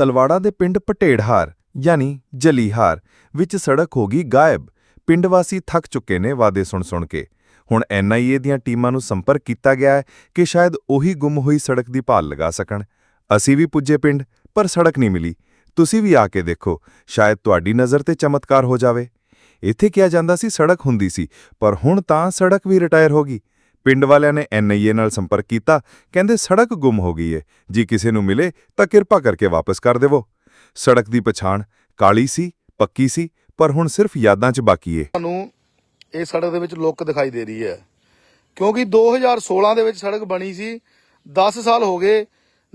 ਤਲਵਾੜਾ ਦੇ ਪਿੰਡ ਪਟੇੜਹਾਰ, ਯਾਨੀ ਜਲੀਹਾਰ, ਵਿੱਚ ਸੜਕ ਹੋ ਗਈ ਗਾਇਬ। ਪਿੰਡ ਵਾਸੀ ਥੱਕ ਚੁੱਕੇ ਨੇ ਵਾਦੇ ਸੁਣ ਸੁਣ ਕੇ। ਹੁਣ ਐਨਆਈਏ ਦੀਆਂ ਟੀਮਾਂ ਨੂੰ ਸੰਪਰਕ ਕੀਤਾ ਗਿਆ ਹੈ ਕਿ ਸ਼ਾਇਦ ਉਹੀ ਗੁੰਮ ਹੋਈ ਸੜਕ ਦੀ ਭਾਲ ਲਗਾ ਸਕਣ। ਅਸੀਂ ਵੀ ਪੁੱਜੇ ਪਿੰਡ, ਪਰ ਸੜਕ ਨਹੀਂ ਮਿਲੀ। ਤੁਸੀਂ ਵੀ ਆ ਕੇ ਦੇਖੋ, ਸ਼ਾਇਦ ਤੁਹਾਡੀ ਨਜ਼ਰ ਤੇ ਚਮਤਕਾਰ ਹੋ ਜਾਵੇ। ਇੱਥੇ ਕਿਹਾ ਜਾਂਦਾ ਸੀ ਸੜਕ ਹੁੰਦੀ ਸੀ, ਪਰ ਹੁਣ ਤਾਂ ਸੜਕ ਵੀ ਰਿਟਾਇਰ ਹੋ ਗਈ। ਪਿੰਡ ਵਾਲਿਆਂ ਨੇ ਐਨਆਈਏ ਨਾਲ ਸੰਪਰਕ ਕੀਤਾ, ਕਹਿੰਦੇ ਸੜਕ ਗੁੰਮ ਹੋ ਗਈ ਏ, ਜੀ ਕਿਸੇ ਨੂੰ ਮਿਲੇ ਤਾਂ ਕਿਰਪਾ ਕਰਕੇ ਵਾਪਸ ਕਰ ਦੇਵੋ। ਸੜਕ ਦੀ ਪਛਾਣ ਕਾਲੀ ਸੀ, ਪੱਕੀ ਸੀ, ਪਰ ਹੁਣ ਸਿਰਫ ਯਾਦਾਂ 'ਚ ਬਾਕੀ ਏ। ਤੁਹਾਨੂੰ ਇਹ ਸੜਕ ਦੇ ਵਿੱਚ ਲੁੱਕ ਦਿਖਾਈ ਦੇ ਰਹੀ ਹੈ, ਕਿਉਂਕਿ 2016 ਦੇ ਵਿੱਚ ਸੜਕ ਬਣੀ ਸੀ 10 ਸਾਲ ਹੋ ਗਏ,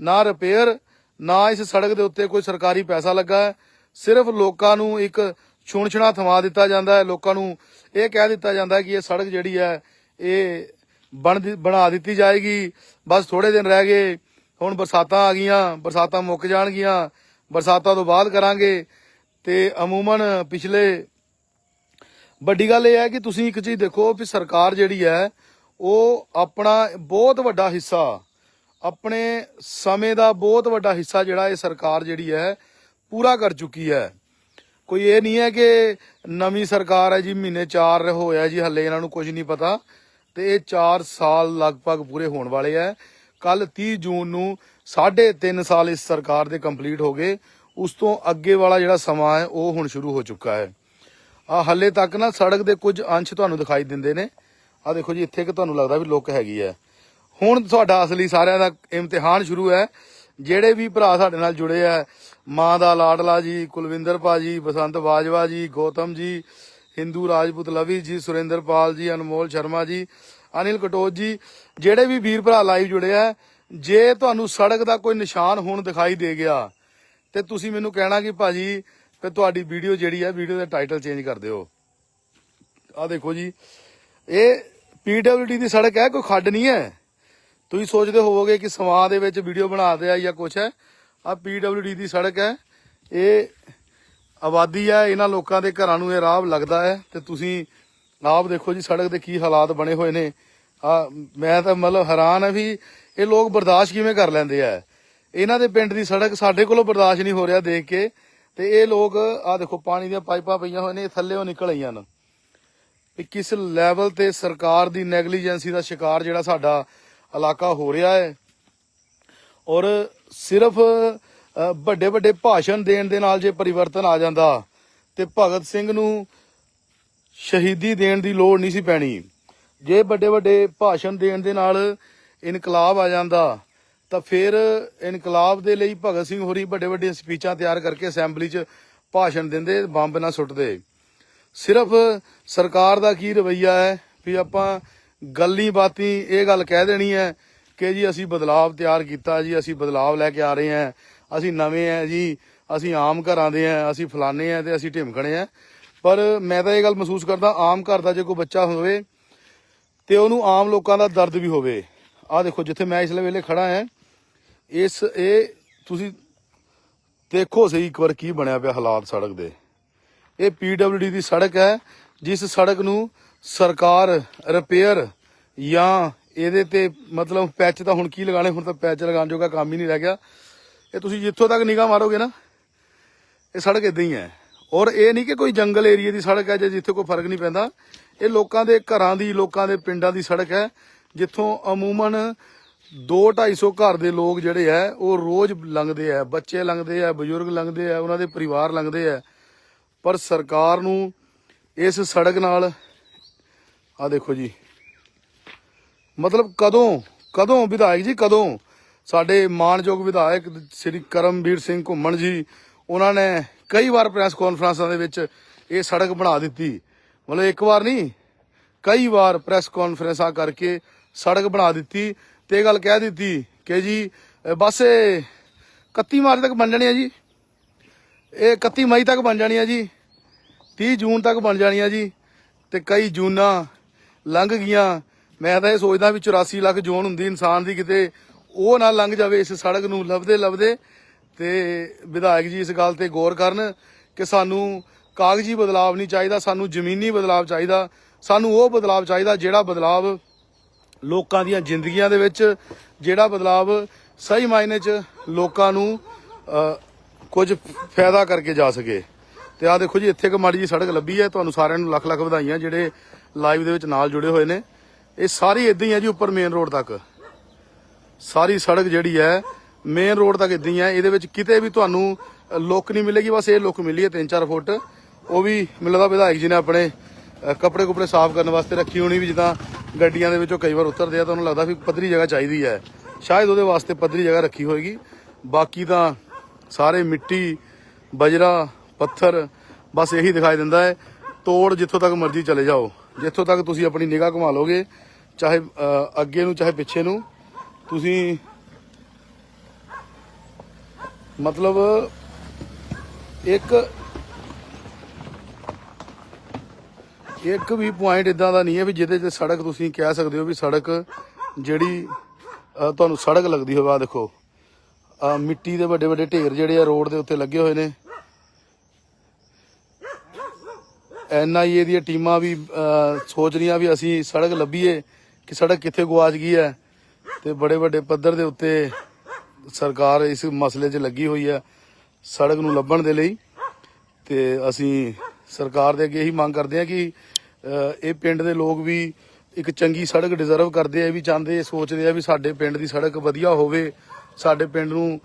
ਨਾ ਰਿਪੇਅਰ ਨਾ ਇਸ ਸੜਕ ਦੇ ਉੱਤੇ ਕੋਈ ਸਰਕਾਰੀ ਪੈਸਾ ਲੱਗਾ ਹੈ, ਸਿਰਫ ਲੋਕਾਂ ਨੂੰ ਇੱਕ ਛੁਣਛਣਾ ਥਮਾ ਦਿੱਤਾ ਜਾਂਦਾ ਹੈ, ਲੋਕਾਂ ਨੂੰ ਇਹ ਕਹਿ ਦਿੱਤਾ ਜਾਂਦਾ ਕਿ ਇਹ ਸੜਕ ਜਿਹੜੀ ਹੈ, ਇਹ ਬਣ ਬਣਾ ਦਿੱਤੀ ਜਾਏਗੀ। ਬਸ ਥੋੜੇ ਦਿਨ ਰਹਿ ਗਏ। ਹੁਣ ਬਰਸਾਤਾਂ ਆ ਗਈਆਂ। ਬਰਸਾਤਾਂ ਮੁੱਕ ਜਾਣਗੀਆਂ। ਬਰਸਾਤਾਂ ਤੋਂ ਬਾਅਦ ਕਰਾਂਗੇ। ਤੇ ਅਮੂਮਨ ਪਿਛਲੇ ਵੱਡੀ ਗੱਲ ਇਹ ਹੈ ਕਿ ਤੁਸੀਂ ਇੱਕ ਚੀਜ਼ ਦੇਖੋ ਵੀ ਸਰਕਾਰ ਜਿਹੜੀ ਹੈ, ਉਹ ਆਪਣਾ ਬਹੁਤ ਵੱਡਾ ਹਿੱਸਾ, ਆਪਣੇ ਸਮੇਂ ਦਾ ਬਹੁਤ ਵੱਡਾ ਹਿੱਸਾ ਜਿਹੜਾ ਇਹ ਸਰਕਾਰ ਜਿਹੜੀ ਹੈ, ਪੂਰਾ ਕਰ ਚੁੱਕੀ ਹੈ। ਕੋਈ ਇਹ ਨਹੀਂ ਹੈ ਕਿ ਨਵੀਂ ਸਰਕਾਰ ਹੈ ਜੀ, ਮਹੀਨੇ 4 ਹੋਇਆ ਜੀ, ਹੱਲੇ ਇਹਨਾਂ ਨੂੰ ਕੁਝ ਨਹੀਂ ਪਤਾ। ਤੇ ਇਹ 4 ਸਾਲ ਲਗਭਗ ਪੂਰੇ ਹੋਣ ਵਾਲੇ ਹੈ ਕੱਲ 30 ਜੂਨ ਨੂੰ 3.5 ਸਾਲ ਇਸ ਸਰਕਾਰ ਦੇ ਕੰਪਲੀਟ ਹੋ ਗਏ। ਉਸ ਤੋਂ ਅੱਗੇ ਵਾਲਾ ਜਿਹੜਾ ਸਮਾਂ ਹੈ, ਉਹ ਹੁਣ ਸ਼ੁਰੂ ਹੋ ਚੁੱਕਾ ਹੈ। ਆ ਹੱਲੇ ਤੱਕ ਨਾ ਸੜਕ ਦੇ ਕੁਝ ਅੰਸ਼ ਤੁਹਾਨੂੰ ਦਿਖਾਈ ਦਿੰਦੇ ਨੇ। ਆ ਦੇਖੋ ਜੀ, ਇੱਥੇ ਕਿ ਤੁਹਾਨੂੰ ਲੱਗਦਾ ਵੀ ਲੁੱਕ ਹੈਗੀ ਹੈ। ਹੁਣ ਤੁਹਾਡਾ ਅਸਲੀ ਸਾਰਿਆਂ ਦਾ ਇਮਤਿਹਾਨ ਸ਼ੁਰੂ ਹੈ। ਜਿਹੜੇ ਵੀ ਭਰਾ ਸਾਡੇ ਨਾਲ ਜੁੜੇ ਆ, ਮਾਂ ਦਾ ਲਾਡਲਾ ਜੀ, ਕੁਲਵਿੰਦਰ ਭਾਜੀ, ਬਸੰਤ ਬਾਜਵਾ ਜੀ, ਗੌਤਮ ਜੀ ਹਿੰਦੂ ਰਾਜਪੂਤ ਲਵੀ ਜੀ, ਸੁਰਿੰਦਰਪਾਲ ਜੀ, ਅਨਮੋਲ ਸ਼ਰਮਾ ਜੀ, ਅਨਿਲ ਕਟੋਜ ਜੀ, ਜਿਹੜੇ ਵੀ ਵੀਰ ਭਰਾ ਲਾਈਵ ਜੁੜੇ ਆ, ਜੇ ਤੁਹਾਨੂੰ ਸੜਕ ਦਾ ਕੋਈ ਨਿਸ਼ਾਨ ਹੁਣ ਦਿਖਾਈ ਦੇ ਗਿਆ, ਤੇ ਤੁਸੀਂ ਮੈਨੂੰ ਕਹਿਣਾ ਕਿ ਭਾਜੀ ਫਿਰ ਤੁਹਾਡੀ ਵੀਡੀਓ ਜਿਹੜੀ ਹੈ ਵੀਡੀਓ ਦਾ ਟਾਈਟਲ ਚੇਂਜ ਕਰ ਦਿਓ। ਆ ਦੇਖੋ ਜੀ, ਇਹ ਪੀਡਬਲਯੂਡੀ ਦੀ ਸੜਕ ਹੈ, ਕੋਈ ਖੱਡ ਨਹੀਂ ਹੈ। ਤੁਸੀਂ ਸੋਚਦੇ ਹੋਵੋਗੇ ਕਿ ਸਮਾਂ ਦੇ ਵਿੱਚ ਵੀਡੀਓ ਬਣਾਦੇ ਆ ਜਾਂ ਕੁਛ ਹੈ ਆ ਪੀਡਬਲਯੂਡੀ ਦੀ ਸੜਕ ਹੈ, ਇਹ ਆਬਾਦੀ ਹੈ, ਇਹਨਾਂ ਲੋਕਾਂ ਦੇ ਘਰਾਂ ਨੂੰ ਇਹ ਰਾਹ ਲੱਗਦਾ ਹੈ ਤੇ ਤੁਸੀਂ ਆਪ ਦੇਖੋ ਜੀ ਸੜਕ ਦੇ ਕੀ ਹਾਲਾਤ ਬਣੇ ਹੋਏ ਨੇ। ਆ, ਮੈਂ ਤਾਂ ਮਤਲਬ ਹੈਰਾਨ ਆ ਵੀ ਇਹ ਲੋਕ ਬਰਦਾਸ਼ਤ ਕਿਵੇਂ ਕਰ ਲੈਂਦੇ ਆ। ਇਹਨਾਂ ਦੇ ਪਿੰਡ ਦੀ ਸੜਕ ਸਾਡੇ ਕੋਲੋਂ ਬਰਦਾਸ਼ਤ ਨਹੀਂ ਹੋ ਰਿਹਾ ਦੇਖ ਕੇ ਤੇ ਇਹ ਲੋਕ, ਆ ਦੇਖੋ ਪਾਣੀ ਦੀਆਂ ਪਾਈਪਾਂ ਪਈਆਂ ਹੋਏ ਨੇ, ਇਹ ਉਹ ਨਿਕਲ ਆਈਆਂ ਨੇ। ਵੀ ਕਿਸ ਲੈਵਲ ਤੇ ਸਰਕਾਰ ਦੀ ਨੈਗਲੀਜੈਂਸੀ ਦਾ ਸ਼ਿਕਾਰ ਜਿਹੜਾ ਸਾਡਾ ਇਲਾਕਾ ਹੋ ਰਿਹਾ ਹੈ। ਔਰ ਸਿਰਫ ਵੱਡੇ ਵੱਡੇ ਭਾਸ਼ਣ ਦੇਣ ਦੇ ਨਾਲ ਜੇ ਪਰਿਵਰਤਨ ਆ ਜਾਂਦਾ ਤੇ ਭਗਤ ਸਿੰਘ ਨੂੰ ਸ਼ਹੀਦੀ ਦੇਣ ਦੀ ਲੋੜ ਨਹੀਂ ਸੀ ਪੈਣੀ। ਜੇ ਵੱਡੇ ਵੱਡੇ ਭਾਸ਼ਣ ਦੇਣ ਦੇ ਨਾਲ ਇਨਕਲਾਬ ਆ ਜਾਂਦਾ, ਤਾਂ ਫਿਰ ਇਨਕਲਾਬ ਦੇ ਲਈ ਭਗਤ ਸਿੰਘ ਹੋਰੀ ਵੱਡੇ ਵੱਡੇ ਸਪੀਚਾਂ ਤਿਆਰ ਕਰਕੇ ਅਸੈਂਬਲੀ 'ਚ ਭਾਸ਼ਣ ਦਿੰਦੇ, ਬੰਬ ਨਾ ਸੁੱਟਦੇ। ਸਿਰਫ ਸਰਕਾਰ ਦਾ ਕੀ ਰਵਈਆ ਹੈ ਵੀ ਆਪਾਂ ਗੱਲੀ ਬਾਤੀ ਇਹ ਗੱਲ ਕਹਿ ਦੇਣੀ ਹੈ ਕਿ ਜੀ ਅਸੀਂ ਬਦਲਾਵ ਤਿਆਰ ਕੀਤਾ ਜੀ, ਅਸੀਂ ਬਦਲਾਵ ਲੈ ਕੇ ਆ ਰਹੇ ਹਾਂ। ਅਸੀਂ ਨਵੇਂ ਆ ਜੀ, ਅਸੀਂ ਆਮ ਘਰਾਂ ਦੇ ਆ, ਅਸੀਂ ਫਲਾਣੇ ਆ ਤੇ ਅਸੀਂ ਢਿਮਕਣੇ ਆ। ਪਰ ਮੈਂ ਤਾਂ ਇਹ ਗੱਲ ਮਹਿਸੂਸ ਕਰਦਾ, ਆਮ ਘਰ ਦਾ ਜੇ ਕੋਈ ਬੱਚਾ ਹੋਵੇ ਤੇ ਉਹਨੂੰ ਆਮ ਲੋਕਾਂ ਦਾ ਦਰਦ ਵੀ ਹੋਵੇ। ਆਹ ਦੇਖੋ, ਜਿੱਥੇ ਮੈਂ ਇਸ ਵੇਲੇ ਖੜਾ ਹਾਂ ਇਸ, ਇਹ ਤੁਸੀਂ ਦੇਖੋ ਸਹੀ ਇੱਕ ਵਾਰ ਕੀ ਬਣਿਆ ਪਿਆ ਹਾਲਾਤ ਸੜਕ ਦੇ। ਇਹ ਪੀਡਬਲਯੂਡੀ ਦੀ ਸੜਕ ਹੈ, ਜਿਸ ਸੜਕ ਨੂੰ ਸਰਕਾਰ ਰਿਪੇਅਰ ਜਾਂ ਇਹਦੇ ਤੇ ਮਤਲਬ ਪੈਚ ਤਾਂ ਹੁਣ ਕੀ ਲਗਾਣੇ ਹੁਣ ਤਾਂ ਪੈਚ ਲਗਾਉਣ ਜੋਗਾ ਕੰਮ ਹੀ ਨਹੀਂ ਰਹਿ ਗਿਆ। ਇਹ ਤੁਸੀਂ ਜਿੱਥੋਂ ਤੱਕ ਨਿਗਾਹ ਮਾਰੋਗੇ ਨਾ, ਇਹ ਸੜਕ ਇਦਾਂ ਹੀ ਹੈ। ਔਰ ਇਹ ਨਹੀਂ ਕਿ ਕੋਈ ਜੰਗਲ ਏਰੀਆ ਦੀ ਸੜਕ ਹੈ ਜੇ ਜਿੱਥੇ ਕੋਈ ਫ਼ਰਕ ਨਹੀਂ ਪੈਂਦਾ। ਇਹ ਲੋਕਾਂ ਦੇ ਘਰਾਂ ਦੀ, ਲੋਕਾਂ ਦੇ ਪਿੰਡਾਂ ਦੀ ਸੜਕ ਹੈ, ਜਿੱਥੋਂ ਅਮੂਮਨ 2-250 ਘਰ ਦੇ ਲੋਕ ਜਿਹੜੇ ਆ ਉਹ ਰੋਜ਼ ਲੰਘਦੇ ਆ ਬੱਚੇ ਲੰਘਦੇ ਆ ਬਜ਼ੁਰਗ ਲੰਘਦੇ ਆ ਉਹਨਾਂ ਦੇ ਪਰਿਵਾਰ ਲੰਘਦੇ ਆ ਪਰ ਸਰਕਾਰ ਨੂੰ ਇਸ ਸੜਕ ਨਾਲ ਆ ਦੇਖੋ ਜੀ, ਮਤਲਬ ਕਦੋਂ ਕਦੋਂ ਵਿਧਾਇਕ ਜੀ ਕਦੋਂ ਸਾਡੇ ਮਾਨਯੋਗ ਵਿਧਾਇਕ ਸ੍ਰੀ ਕਰਮਵੀਰ ਸਿੰਘ ਘੁੰਮਣ ਜੀ, ਉਹਨਾਂ ਨੇ ਕਈ ਵਾਰ ਪ੍ਰੈਸ ਕਾਨਫਰੰਸਾਂ ਦੇ ਵਿੱਚ ਇਹ ਸੜਕ ਬਣਾ ਦਿੱਤੀ। ਮਤਲਬ ਇੱਕ ਵਾਰ ਨਹੀਂ, ਕਈ ਵਾਰ ਪ੍ਰੈਸ ਕਾਨਫਰੰਸਾਂ ਕਰਕੇ ਸੜਕ ਬਣਾ ਦਿੱਤੀ ਤੇ ਇਹ ਗੱਲ ਕਹਿ ਦਿੱਤੀ ਕਿ ਜੀ ਬਸ ਇਹ 31 ਮਾਰਚ ਤੱਕ ਬਣ ਜਾਣੀ ਹੈ ਜੀ। ਇਹ 31 ਮਈ ਤੱਕ ਬਣ ਜਾਣੀ ਹੈ ਜੀ। 30 ਜੂਨ ਤੱਕ ਬਣ ਜਾਣੀ ਹੈ ਜੀ। ਤੇ ਕਈ ਜੂਨਾਂ ਲੰਘ ਗਈਆਂ। ਮੈਂ ਤਾਂ ਇਹ ਸੋਚਦਾ ਵੀ 84 ਲੱਖ ਜੂਨ ਹੁੰਦੀ ਇਨਸਾਨ ਦੀ ਕਿਤੇ ਉਹ ਨਾ ਲੰਘ ਜਾਵੇ ਇਸ ਸੜਕ ਨੂੰ ਲੱਭਦੇ ਲੱਭਦੇ ਤੇ ਵਿਧਾਇਕ ਜੀ ਇਸ ਗੱਲ ਤੇ ਗੌਰ ਕਰਨ ਕਿ ਸਾਨੂੰ ਕਾਗਜ਼ੀ ਬਦਲਾਵ ਨਹੀਂ ਚਾਹੀਦਾ, ਸਾਨੂੰ ਜ਼ਮੀਨੀ ਬਦਲਾਵ ਚਾਹੀਦਾ, ਸਾਨੂੰ ਉਹ ਬਦਲਾਵ ਚਾਹੀਦਾ ਜਿਹੜਾ ਬਦਲਾਵ ਲੋਕਾਂ ਦੀਆਂ ਜ਼ਿੰਦਗੀਆਂ ਦੇ ਵਿੱਚ, ਜਿਹੜਾ ਬਦਲਾਵ ਸਹੀ ਮਾਇਨੇ 'ਚ ਲੋਕਾਂ ਨੂੰ ਕੁਝ ਫਾਇਦਾ ਕਰਕੇ ਜਾ ਸਕੇ। ਤੇ ਆ ਦੇਖੋ ਜੀ, ਇੱਥੇ ਇੱਕ ਮਾੜੀ ਜੀ ਸੜਕ ਲੱਭੀ ਹੈ, ਤੁਹਾਨੂੰ ਸਾਰਿਆਂ ਨੂੰ ਲੱਖ ਲੱਖ ਵਧਾਈਆਂ ਜਿਹੜੇ ਲਾਈਵ ਦੇ ਵਿੱਚ ਨਾਲ ਜੁੜੇ ਹੋਏ ਨੇ। ਇਹ ਸਾਰੀ ਇਦਾਂ ਹੀ ਹੈ ਜੀ, ਉੱਪਰ ਮੇਨ ਰੋਡ ਤੱਕ। ਸਾਰੀ ਸੜਕ ਜਿਹੜੀ ਹੈ ਮੇਨ ਰੋਡ ਤੱਕ ਇਦਾਂ ਹੀ ਹੈ। ਇਹਦੇ ਵਿੱਚ ਕਿਤੇ ਵੀ ਤੁਹਾਨੂੰ ਲੁੱਕ ਨਹੀਂ ਮਿਲੇਗੀ, ਬਸ ਇਹ ਲੁੱਕ ਮਿਲੀ ਹੈ 3-4 ਫੁੱਟ। ਉਹ ਵੀ ਮਿਲਦਾ ਵਿਧਾਇਕ ਜੀ ਨੇ ਆਪਣੇ ਕੱਪੜੇ ਕੁਪੜੇ ਸਾਫ਼ ਕਰਨ ਵਾਸਤੇ ਰੱਖੀ ਹੋਣੀ ਵੀ ਜਿੱਦਾਂ ਗੱਡੀਆਂ ਦੇ ਵਿੱਚੋਂ ਕਈ ਵਾਰ ਉਤਰਦੇ ਆ ਤਾਂ ਉਹਨੂੰ ਲੱਗਦਾ ਵੀ ਪੱਧਰੀ ਜਗ੍ਹਾ ਚਾਹੀਦੀ ਹੈ। ਸ਼ਾਇਦ ਉਹਦੇ ਵਾਸਤੇ ਪੱਧਰੀ ਜਗ੍ਹਾ ਰੱਖੀ ਹੋਏਗੀ। ਬਾਕੀ ਤਾਂ ਸਾਰੇ ਮਿੱਟੀ, ਬਜਰਾ, ਪੱਥਰ, ਬਸ ਇਹੀ ਦਿਖਾਈ ਦਿੰਦਾ ਹੈ। ਤੋੜ ਜਿੱਥੋਂ ਤੱਕ ਮਰਜ਼ੀ ਚਲੇ ਜਾਓ। ਜਿੱਥੋਂ ਤੱਕ ਤੁਸੀਂ ਆਪਣੀ ਨਿਗਾਹ ਘੁਮਾ ਲੋਗੇ ਚਾਹੇ ਅੱਗੇ ਨੂੰ, ਚਾਹੇ ਪਿੱਛੇ ਨੂੰ। ਤੁਸੀਂ ਮਤਲਬ ਇੱਕ ਇੱਕ ਵੀ ਪੁਆਇੰਟ ਇਦਾਂ ਦਾ ਨਹੀਂ ਹੈ ਵੀ ਜਿਹਦੇ ਤੇ ਸੜਕ ਤੁਸੀਂ ਕਹਿ ਸਕਦੇ ਹੋ ਵੀ ਸੜਕ ਜਿਹੜੀ ਤੁਹਾਨੂੰ ਸੜਕ ਲੱਗਦੀ ਹੋਵੇ। ਆ ਦੇਖੋ ਆ ਮਿੱਟੀ ਦੇ ਵੱਡੇ ਵੱਡੇ ਢੇਰ ਜਿਹੜੇ ਆ ਰੋਡ ਦੇ ਉੱਤੇ ਲੱਗੇ ਹੋਏ ਨੇ। ਐਨਆਈਏ ਦੀਆਂ ਟੀਮਾਂ ਵੀ ਸੋਚ ਰਹੀਆਂ ਵੀ ਅਸੀਂ ਸੜਕ ਲੱਭੀਏ ਕਿ ਸੜਕ ਕਿੱਥੇ ਗਵਾਚ ਗਈ ਹੈ। ਤੇ ਬੜੇ ਵੱਡੇ ਪੱਧਰ ਦੇ ਉੱਤੇ ਸਰਕਾਰ ਇਸ ਮਸਲੇ 'ਚ ਲੱਗੀ ਹੋਈ ਹੈ ਸੜਕ ਨੂੰ ਲੱਭਣ ਦੇ ਲਈ। ਤੇ ਅਸੀਂ ਸਰਕਾਰ ਦੇ ਅੱਗੇ ਇਹੀ ਮੰਗ ਕਰਦੇ ਹਾਂ ਕਿ ਇਹ ਪਿੰਡ ਦੇ ਲੋਕ ਵੀ ਇੱਕ ਚੰਗੀ ਸੜਕ ਡਿਜ਼ਰਵ ਕਰਦੇ ਆ ਵੀ ਚਾਹੁੰਦੇ ਸੋਚਦੇ ਆ ਵੀ ਸਾਡੇ ਪਿੰਡ ਦੀ ਸੜਕ ਵਧੀਆ ਹੋਵੇ, ਸਾਡੇ ਪਿੰਡ ਨੂੰ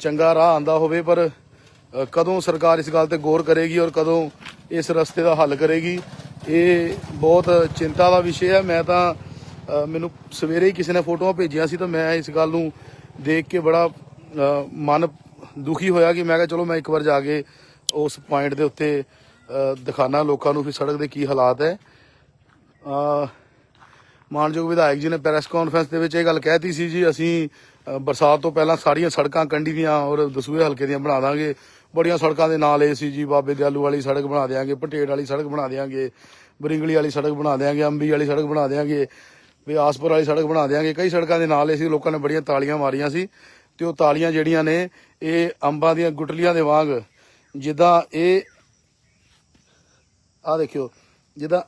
ਚੰਗਾ ਰਾਹ ਆਂਦਾ ਹੋਵੇ, ਪਰ ਕਦੋਂ ਸਰਕਾਰ ਇਸ ਗੱਲ ਤੇ ਗੌਰ ਕਰੇਗੀ ਔਰ ਕਦੋਂ ਇਸ ਰਸਤੇ ਦਾ ਹੱਲ ਕਰੇਗੀ, ਇਹ ਬਹੁਤ ਚਿੰਤਾ ਦਾ ਵਿਸ਼ੇ ਹੈ। ਮੈਂ ਤਾਂ ਮੈਨੂੰ ਸਵੇਰੇ ਹੀ ਕਿਸੇ ਨੇ ਫੋਟੋਆਂ ਭੇਜੀਆਂ ਸੀ ਤਾਂ ਮੈਂ ਇਸ ਗੱਲ ਨੂੰ ਦੇਖ ਕੇ ਬੜਾ ਮਨ ਦੁਖੀ ਹੋਇਆ ਕਿ ਮੈਂ ਕਿਹਾ ਚਲੋ ਮੈਂ ਇੱਕ ਵਾਰ ਜਾ ਕੇ ਉਸ ਪੁਆਇੰਟ ਦੇ ਉੱਤੇ ਅ, ਦਿਖਾਣਾ ਲੋਕਾਂ ਨੂੰ ਵੀ ਸੜਕ ਦੇ ਕੀ ਹਾਲਾਤ ਹੈ। ਅ, ਮਾਨਯੋਗ ਵਿਧਾਇਕ ਜੀ ਨੇ ਪ੍ਰੈਸ ਕਾਨਫਰੰਸ ਦੇ ਵਿੱਚ ਇਹ ਗੱਲ ਕਹਿਤੀ ਸੀ ਜੀ ਅਸੀਂ ਬਰਸਾਤ ਤੋਂ ਪਹਿਲਾਂ ਸਾਰੀਆਂ ਸੜਕਾਂ ਕੰਢੀ ਦੀਆਂ ਔਰ ਦਸੂਏ ਹਲਕੇ ਦੀਆਂ ਬਣਾ ਦਾਂਗੇ। ਬੜੀਆਂ ਸੜਕਾਂ ਦੇ ਨਾਲ ਇਹ ਸੀ ਜੀ ਬਾਬੇ ਦਿਆਲੂ ਵਾਲੀ ਸੜਕ ਬਣਾ ਦੇਾਂਗੇ ਪਟੇੜ ਵਾਲੀ ਸੜਕ ਬਣਾ ਦੇਾਂਗੇ ਬਰਿੰਗਲੀ ਵਾਲੀ ਸੜਕ ਬਣਾ ਦੇਾਂਗੇ ਅੰਬੀ ਵਾਲੀ ਸੜਕ ਬਣਾ ਦੇਾਂਗੇ ਬਿਆਸਪੁਰ ਵਾਲੀ ਸੜਕ ਬਣਾ ਦੇਾਂਗੇ ਕਈ ਸੜਕਾਂ ਦੇ ਨਾਲ ਅਸੀਂ ਲੋਕਾਂ ਨੇ ਬੜੀਆਂ ਤਾਲੀਆਂ ਮਾਰੀਆਂ ਸੀ ਤੇ ਉਹ ਤਾਲੀਆਂ ਜਿਹੜੀਆਂ ਨੇ, ਇਹ ਅੰਬਾਂ ਦੀਆਂ ਗੁਟਲੀਆਂ ਦੇ ਵਾਂਗ, ਜਿੱਦਾਂ ਇਹ ਆ ਦੇਖਿਓ, ਜਿੱਦਾਂ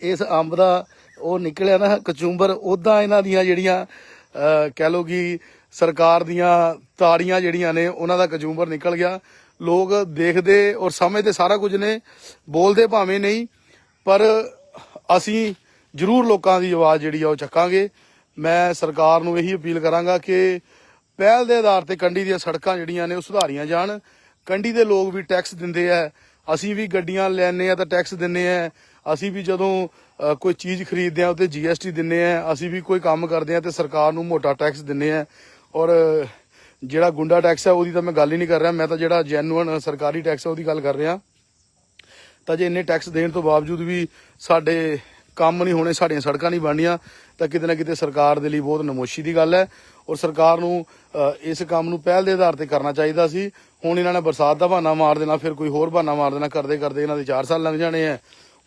ਇਸ ਅੰਬ ਦਾ ਉਹ ਨਿਕਲਿਆ ਨਾ ਕਚੂੰਬਰ ਉਦਾਂ ਇਹਨਾਂ ਦੀਆਂ ਜਿਹੜੀਆਂ ਕਹਿ ਲੋ ਕਿ ਸਰਕਾਰ ਦੀਆਂ ਤਾੜੀਆਂ ਜਿਹੜੀਆਂ ਨੇ, ਉਹਨਾਂ ਦਾ ਕਚੂੰਬਰ ਨਿਕਲ ਗਿਆ। ਲੋਕ ਦੇਖਦੇ ਔਰ ਸਮਝਦੇ ਸਾਰਾ ਕੁਝ ਨੇ, ਬੋਲਦੇ ਭਾਵੇਂ ਨਹੀਂ, ਪਰ ਅਸੀਂ ਜ਼ਰੂਰ ਲੋਕਾਂ ਦੀ ਆਵਾਜ਼ ਜਿਹੜੀ ਆ ਉਹ ਚੱਕਾਂਗੇ। ਮੈਂ ਸਰਕਾਰ ਨੂੰ ਇਹੀ ਅਪੀਲ ਕਰਾਂਗਾ ਕਿ ਪਹਿਲ ਦੇ ਆਧਾਰ ਤੇ ਕੰਢੀ ਦੀਆਂ ਸੜਕਾਂ ਜਿਹੜੀਆਂ ਨੇ ਉਹ ਸੁਧਾਰੀਆਂ ਜਾਣ। ਕੰਢੀ ਦੇ ਲੋਕ ਵੀ ਟੈਕਸ ਦਿੰਦੇ ਆ। ਅਸੀਂ ਵੀ ਗੱਡੀਆਂ ਲੈਣੇ ਆ ਤਾਂ ਟੈਕਸ ਦਿੰਨੇ ਆ। ਅਸੀਂ ਵੀ ਜਦੋਂ ਕੋਈ ਚੀਜ਼ ਖਰੀਦਦੇ ਆ ਉੱਤੇ ਜੀਐਸਟੀ ਦਿੰਨੇ ਆ। ਅਸੀਂ ਵੀ ਕੋਈ ਕੰਮ ਕਰਦੇ ਆ ਤੇ ਸਰਕਾਰ ਨੂੰ ਮੋਟਾ ਟੈਕਸ ਦਿੰਨੇ ਆ। ਔਰ ਜਿਹੜਾ ਗੁੰਡਾ ਟੈਕਸ ਹੈ ਉਹਦੀ ਤਾਂ ਮੈਂ ਗੱਲ ਹੀ ਨਹੀਂ ਕਰ ਰਿਹਾ। ਮੈਂ ਤਾਂ ਜਿਹੜਾ ਜੈਨੂਅਨ ਸਰਕਾਰੀ ਟੈਕਸ ਹੈ ਉਹਦੀ ਗੱਲ ਕਰ ਰਿਹਾ। ਤਾਂ ਜੇ ਇੰਨੇ ਟੈਕਸ ਦੇਣ ਤੋਂ ਬਾਵਜੂਦ ਵੀ ਸਾਡੇ ਕੰਮ ਨਹੀਂ ਹੋਣੇ, ਸਾਡੀਆਂ ਸੜਕਾਂ ਨਹੀਂ ਬਣਨੀਆਂ, ਤਾਂ ਕਿਤੇ ਨਾ ਕਿਤੇ ਸਰਕਾਰ ਦੇ ਲਈ ਬਹੁਤ ਨਮੋਸ਼ੀ ਦੀ ਗੱਲ ਹੈ। ਔਰ ਸਰਕਾਰ ਨੂੰ ਇਸ ਕੰਮ ਨੂੰ ਪਹਿਲ ਦੇ ਆਧਾਰ ਤੇ ਕਰਨਾ ਚਾਹੀਦਾ ਸੀ। ਹੁਣ ਇਹਨਾਂ ਨੇ ਬਰਸਾਤ ਦਾ ਬਹਾਨਾ ਮਾਰ ਦੇਣਾ, ਫਿਰ ਕੋਈ ਹੋਰ ਬਹਾਨਾ ਮਾਰ ਦੇਣਾ, ਕਰਦੇ ਕਰਦੇ ਇਹਨਾਂ ਦੇ 4 ਸਾਲ ਲੰਘ ਜਾਣੇ ਆ।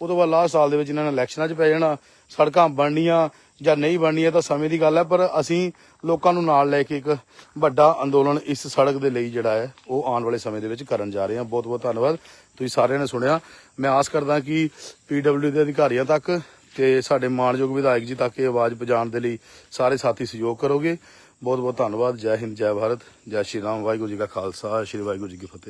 ਉਹ ਤੋਂ ਬਾਅਦ ਲਾਸਟ ਸਾਲ ਦੇ ਵਿੱਚ ਇਹਨਾਂ ਨੇ ਇਲੈਕਸ਼ਨਾਂ 'ਚ ਪੈ ਜਾਣਾ, ਸੜਕਾਂ ਬਣਨੀਆਂ ਜਾਂ ਨਹੀਂ ਬਣਨੀਆਂ ਤਾਂ ਸਮੇਂ ਦੀ ਗੱਲ ਹੈ, ਪਰ ਅਸੀਂ ਲੋਕਾਂ ਨੂੰ ਨਾਲ ਲੈ ਕੇ ਇੱਕ ਵੱਡਾ ਅੰਦੋਲਨ ਇਸ ਸੜਕ ਦੇ ਲਈ ਜਿਹੜਾ ਹੈ, ਉਹ ਆਉਣ ਵਾਲੇ ਸਮੇਂ ਦੇ ਵਿੱਚ ਕਰਨ ਜਾ ਰਹੇ ਹਾਂ। ਬਹੁਤ ਬਹੁਤ ਧੰਨਵਾਦ। ਤੁਸੀਂ ਸਾਰਿਆਂ ਨੇ ਸੁਣਿਆ। ਮੈਂ ਆਸ ਕਰਦਾ ਕਿ ਪੀਡਬਲਿਊ ਦੇ ਅਧਿਕਾਰੀਆਂ ਤੱਕ ਤੇ ਸਾਡੇ ਮਾਣਯੋਗ ਵਿਧਾਇਕ ਜੀ ਤੱਕ ਇਹ ਆਵਾਜ਼ ਪਹੁੰਚਾਉਣ ਦੇ ਲਈ ਸਾਰੇ ਸਾਥੀ ਸਹਿਯੋਗ ਕਰੋਗੇ। ਬਹੁਤ ਬਹੁਤ ਧੰਨਵਾਦ। ਜੈ ਹਿੰਦ, ਜੈ ਭਾਰਤ। ਜੈ ਸ਼੍ਰੀ ਰਾਮ। ਵਾਹਿਗੁਰੂ ਜੀ ਕਾ ਖਾਲਸਾ। ਸ਼੍ਰੀ ਵਾਹਿਗੁਰੂ ਜੀ ਕੀ ਫਤਿਹ।